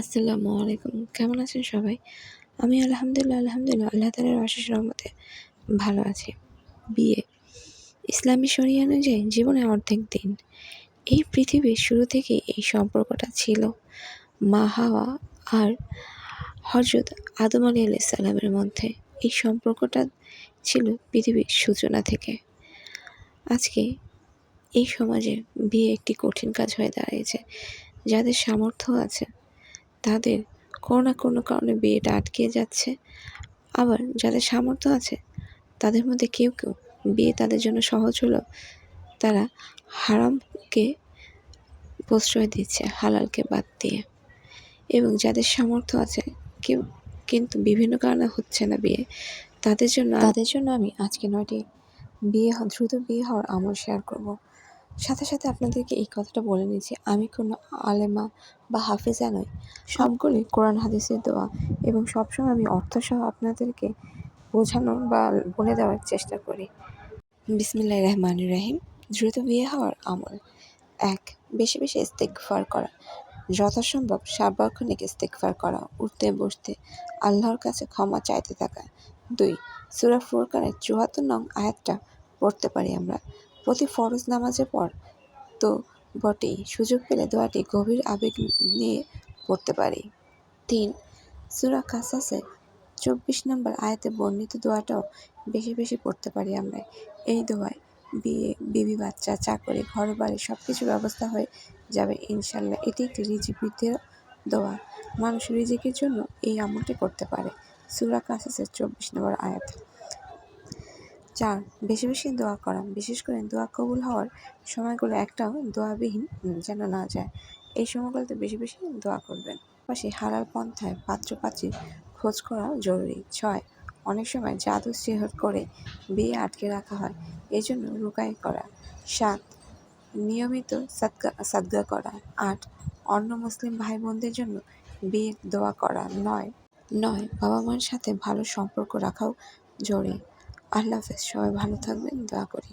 আসসালামু আলাইকুম। কেমন আছেন সবাই? আমি আলহামদুলিল্লাহ আলহামদুলিল্লাহ, আল্লাহ তালার অশেষ রহমতে ভালো আছি। বিয়ে। ইসলামী শরিয়া অনুযায়ী জীবনে অর্ধেক দিন। এই পৃথিবীর শুরু থেকে এই সম্পর্কটা ছিল। মা হাওয়া আর হজরত আদম আলী আলাইসাল্লামের মধ্যে। এই সম্পর্কটা ছিল পৃথিবীর সূচনা থেকে। আজকে এই সমাজে বিয়ে একটি কঠিন কাজ হয়ে দাঁড়িয়েছে। যাদের সামর্থ্য আছে তাদের কোনো না কোনো কারণে বিয়েটা আটকে যাচ্ছে। আবার যাদের সামর্থ্য আছে, তাদের মধ্যে কেউ কেউ বিয়ে তাদের জন্য সহজ হলেও তারা হারামকে প্রশ্রয় দিচ্ছে, হালালকে বাদ দিয়ে। এবং যাদের সামর্থ্য আছে, কেউ কিন্তু বিভিন্ন কারণে হচ্ছে না বিয়ে। তাদের জন্য তাদের জন্য আমি আজকে নয়টি বিয়ে দ্রুত বিয়ে হওয়ার আমল শেয়ার করব। সাথে সাথে আপনাদেরকে এই কথাটা বলে নিচ্ছি, আমি কোনো আলেমা বা হাফেজা নই। সবগুলি কোরআন, হাদিসের দোয়া এবং সবসময় আমি অর্থসহ আপনাদেরকে বোঝানোর বা বলে দেওয়ার চেষ্টা করি। বিসমিল্লাহ রহমান রাহিম। দ্রুত বিয়ে হওয়ার আমল। এক, বেশি বেশি ইস্তেকফার করা। যথাসম্ভব সার্বক্ষণিক ইস্তেকফার করা। উঠতে, বসতে, আল্লাহর কাছে ক্ষমা চাইতে থাকা। দুই, সুরা ফুরকানের চুয়াত্তর নং আয়াতটা পড়তে পারি আমরা। প্রতি ফরজ নামাজের পর তো বটেই। সুযোগ পেলে দোয়াটি গভীর আবেগ নিয়ে পড়তে পারি। তিন, সুরা কাসাসে চব্বিশ নম্বর আয়াতে বর্ণিত দোয়াটাও বেশি বেশি পড়তে পারি আমরা। এই দোয়ায় বিয়ে, বিবি বাচ্চা, চাকরি ঘর বাড়ি সব কিছু ব্যবস্থা হয়ে যাবে ইনশাল্লাহ। এটি একটি রিজিক বৃদ্ধির দোয়া। মানুষ রিজিকের জন্য এই আমলটি করতে পারে। সুরা কাসাসের চব্বিশ নম্বর আয়াত। চার বেশি বেশি দোয়া করা, বিশেষ করে দোয়া কবুল হওয়ার সময়গুলো একটাও দোয়াবিহীন যেন না যায়। এই সময়গুলোতে বেশি বেশি দোয়া করবেন। পাশে হালাল পন্থায় পাত্র পাত্রীর খোঁজ করা জরুরি। ছয়, অনেক সময় জাদু সিহর করে বিয়ে আটকে রাখা হয়, এই জন্য রুকাই করা। সাত, নিয়মিত সাদগা সাদগা করা। আট, অন্য মুসলিম ভাই বোনদের জন্য বিয়ের দোয়া করা। নয় নয় বাবা মার সাথে ভালো সম্পর্ক রাখাও জরুরি। আল্লাহ হাফেজ সবাই ভালো থাকবেন দোয়া করি।